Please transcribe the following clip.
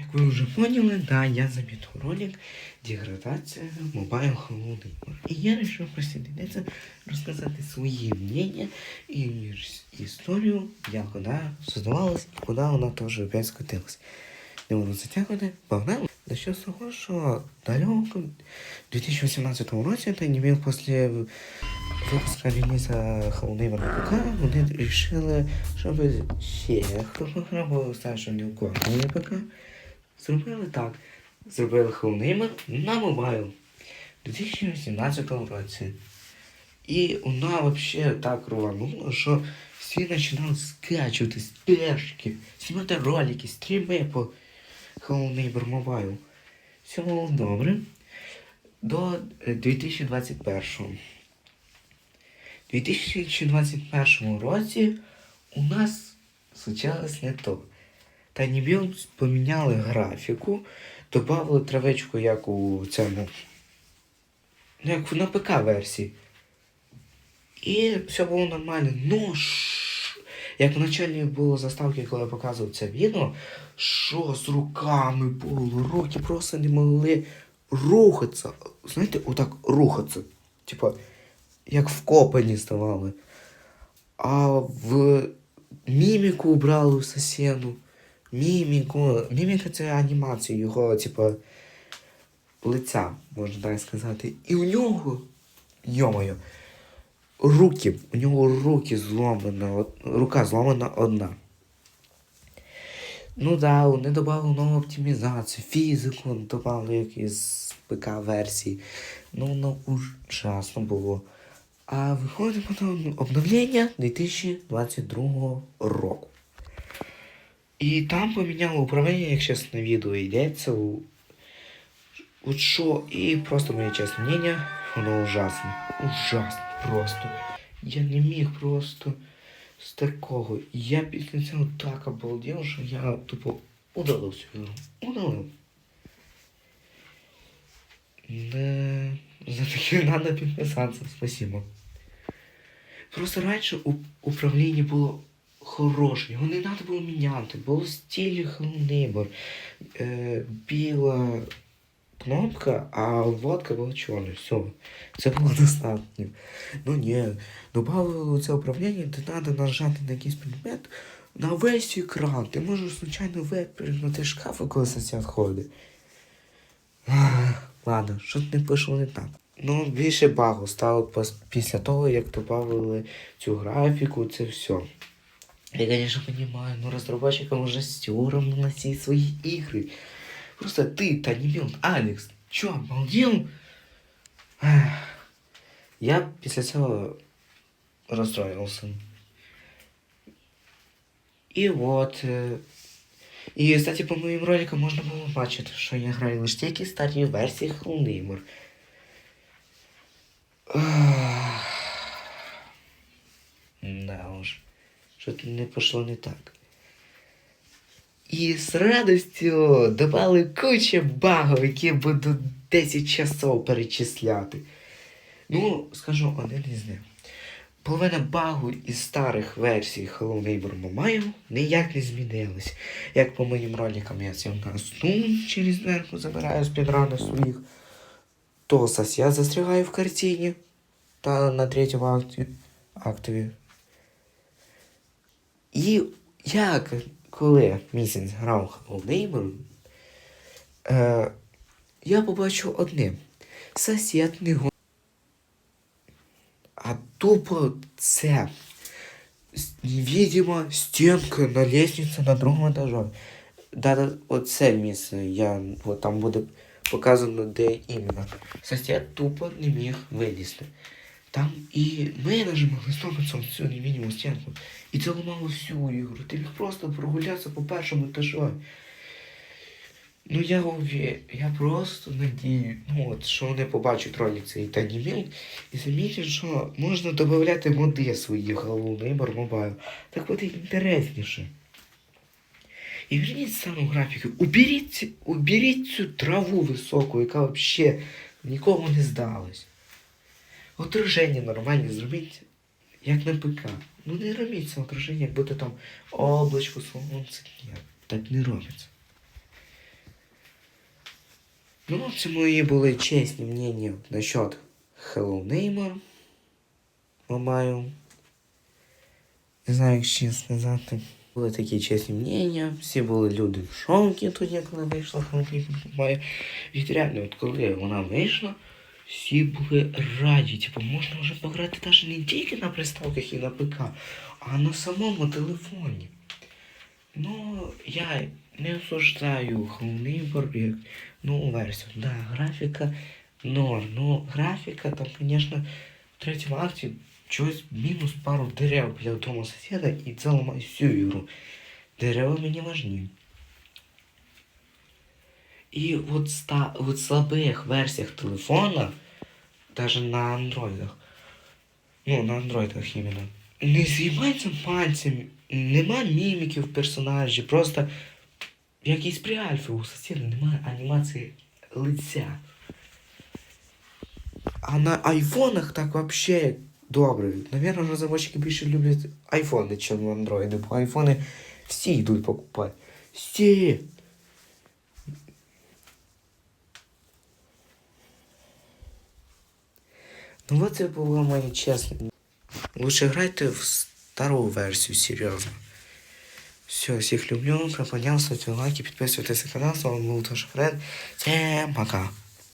Як ви вже поняли, да, я замітив ролик Деградація Mobile Home І я вирішив присоединитися, розказати свої мнення і історію, як вона создавалась і куди вона теж опять скотилась. Не буду затягувати, погнали. Начну з того, далеко в 2018 році, та не після випуска реліза Холодний ПК, вони вирішили, щоб ще хто грав, бо старше не у кого не ПК, зробили так. Зробили Холодний на мобайл у 2018 році. І вона взагалі так рванула, що всі починали скачувати спешки, знімати ролики, стріми по Neighbor Mobile. Все було добре. До е, 2021. У 2021 році у нас случалось не то. Та ніби поміняли графіку, додали травичку, як у цьому. ну, Як на ПК версії. І все було нормально. Ну, ш- як вначалі було заставки, коли я показував це відео, що з руками було, руки просто не могли рухатися. Знаєте, отак рухатися. Типа, як вкопані ставали. А в міміку брали в сосіду. Міміку. Міміка це анімація його, типа, лиця, можна так сказати. І у нього, йомою, руки, у нього руки зломана, рука зломана одна. Ну да, вони додали нову оптимізацію, фізику додали якісь ПК-версії. Ну, воно ужасно було. А виходить потім обновлення 2022 року. І там поміняло управління, як зараз на відео йдеться. У... От що, і просто моє чесне мнення, воно ужасне. Ужасно просто. Я не міг просто з такого. Я після цього так обалдів, що я тупо удалив цю ігру. Удалив. Не... За таке треба підписатися, спасибо. Просто раніше управління було хороше, його не треба було міняти. Було стиль Hello Е, біла кнопка, а водка була чорна. Все. Це було достатньо. Ну ні, добавили це управління, де треба нажати на якийсь предмет на весь екран. Ти можеш звичайно випрямити шкаф, коли сосед ходить. Ладно, щось не пішло не так. Ну, більше багу стало після того, як додали цю графіку, це все. Я, конечно, понимаю, но разработчикам уже стёром наносить свои игры. Просто ты, Танемон, Алекс, чё, обалдел? Ах. Я після цього розстроївся. І от. е, І, кстати, по моїм роликам можна було бачити, що я граю лише тільки старі версії Хеллнеймер. Да Що-то не пішло не так. І з радістю давали кучу багів, які буду 10 часов перечисляти. Ну, скажу один із них. Половина багу із старих версій Hello Neighbor Mobile ніяк не змінилась. Як по моїм роликам я цим стун через дверку забираю з-під своїх, то сосед застрягає в картині та на третьому акті, актові. І як коли місяць грав Hello е, я побачив одне. Сосед не го- А тупо це невидима стінка на лестниці на другому етажі. Да, оце місце, я, от там буде показано, де іменно. Сосед тупо не міг вилізти. Там і нажимали стопицем цю невидиму стінку. І це ламало всю ігру. Ти міг просто прогулятися по першому етажу. Ну я уві... я просто надію, ну от, що вони побачать ролик цей та німей і замітять, що можна додати моди свої Neighbor Mobile. Так буде інтересніше. І верніть саму графіку. Уберіть, уберіть цю траву високу, яка взагалі нікому не здалась. Отраження нормальне зробіть, як на ПК. Ну не робіть це отраження, як будто там облачко сонце. Так не робиться. Ну, це мої були чесні мнення насчет Hello Neighbor Mobile. Не знаю, як ще сказати. Були такі чесні мнення, всі були люди в шокі тоді, коли вийшла Hello Neighbor Mobile. І реально, от коли вона вийшла, всі були раді. Типу, можна вже пограти навіть не тільки на приставках і на ПК, а на самому телефоні. Ну, я не осуждаю Neighbor як нову версію. Да, графіка норм. Ну, графіка там, звісно, в третьому акті щось мінус пару дерев біля дома сусіда і ламає всю ігру. Дерева мені важні. І от, ста, от в слабих версіях телефона, даже на андроидах, ну, на андроидах іменно, не з'їбається пальцем, нема міміків в персонажі, просто якісь при альфі у сусіда немає анімації лиця. А на айфонах так вообще добре. Наверное, розробники більше люблять айфони, ніж андроїди, бо айфони всі йдуть покупати. Всі. Ну вот и было моє чесне. Лучше играйте в старую версию, серьезно. Все, всех люблю, пропоняв, ставьте лайки, подписывайтесь на канал, С вами был Тоша Фред. Всем пока.